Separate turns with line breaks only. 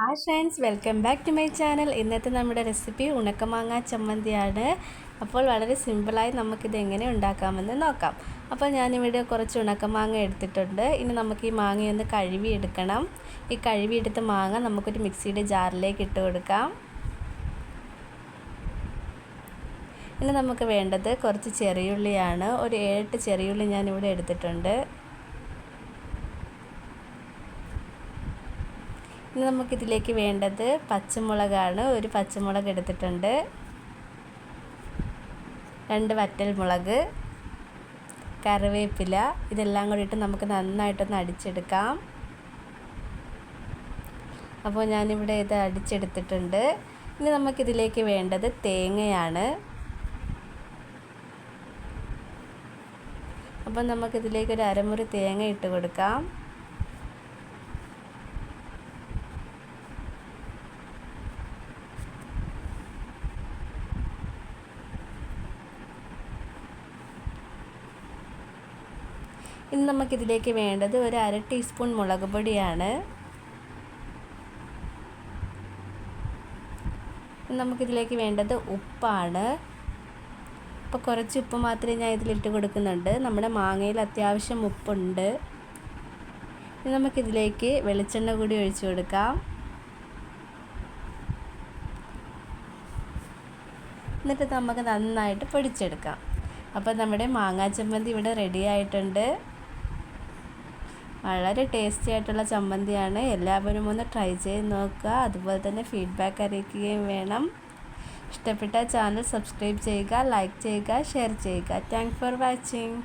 Hi friends welcome back to my channel ഇന്നത്തെ നമ്മുടെ recipe ഉണക്കമാങ്ങ ചമ്മന്തിയാണ്. അപ്പോൾ വളരെ സിമ്പിളായി നമുക്കിത് എങ്ങനെ ഉണ്ടാക്കാമെന്ന് നോക്കാം. അപ്പോൾ ഞാനിവിടെ കുറച്ച് ഉണക്കമാങ്ങ എടുത്തിട്ടുണ്ട്. ഇനി നമുക്ക് ഈ മാങ്ങയൊന്ന് കഴുകി എടുക്കണം ഈ കഴുകിയെടുത്ത മാങ്ങ നമുക്കൊരു മിക്സിയുടെ ജാറിലേക്ക് ഇട്ട് കൊടുക്കാം. ഇനി നമുക്ക് വേണ്ടത് കുറച്ച് ചെറിയുള്ളിയാണ്. ഒരു ഏഴെട്ട് ചെറിയുള്ളി ഞാനിവിടെ എടുത്തിട്ടുണ്ട്. ഇനി നമുക്കിതിലേക്ക് വേണ്ടത് പച്ചമുളകാണ്. ഒരു പച്ചമുളക് എടുത്തിട്ടുണ്ട്. രണ്ട് വറ്റൽ മുളക് കറിവേപ്പില ഇതെല്ലാം കൂടി ഇട്ട് നമുക്ക് നന്നായിട്ടൊന്ന് അടിച്ചെടുക്കാം. അപ്പോൾ ഞാനിവിടെ ഇത് അടിച്ചെടുത്തിട്ടുണ്ട്. ഇനി നമുക്കിതിലേക്ക് വേണ്ടത് തേങ്ങയാണ്. അപ്പം നമുക്കിതിലേക്ക് ഒരു അരമുറി തേങ്ങ ഇട്ട് കൊടുക്കാം. ഇനി നമുക്കിതിലേക്ക് വേണ്ടത് ഒരു അര ടീസ്പൂൺ മുളക് പൊടിയാണ്. നമുക്കിതിലേക്ക് വേണ്ടത് ഉപ്പാണ്. അപ്പോൾ കുറച്ച് ഉപ്പ് മാത്രമേ ഞാൻ ഇതിലിട്ട് കൊടുക്കുന്നുണ്ട്. നമ്മുടെ മാങ്ങയിൽ അത്യാവശ്യം ഉപ്പുണ്ട്. ഇനി നമുക്കിതിലേക്ക് വെളിച്ചെണ്ണ കൂടി ഒഴിച്ചു കൊടുക്കാം. എന്നിട്ട് നമുക്ക് നന്നായിട്ട് പൊടിച്ചെടുക്കാം. അപ്പോൾ നമ്മുടെ മാങ്ങാ ചമ്മന്തി ഇവിടെ റെഡി ആയിട്ടുണ്ട്. വളരെ ടേസ്റ്റി ആയിട്ടുള്ള ചമ്മന്തിയാണ്. എല്ലാവരും ഒന്ന് ട്രൈ ചെയ്ത് നോക്കുക. അതുപോലെ തന്നെ ഫീഡ്ബാക്ക് അറിയിക്കുകയും വേണം. ഇഷ്ടപ്പെട്ട ചാനൽ സബ്സ്ക്രൈബ് ചെയ്യുക ലൈക്ക് ചെയ്യുക ഷെയർ ചെയ്യുക. Thank for watching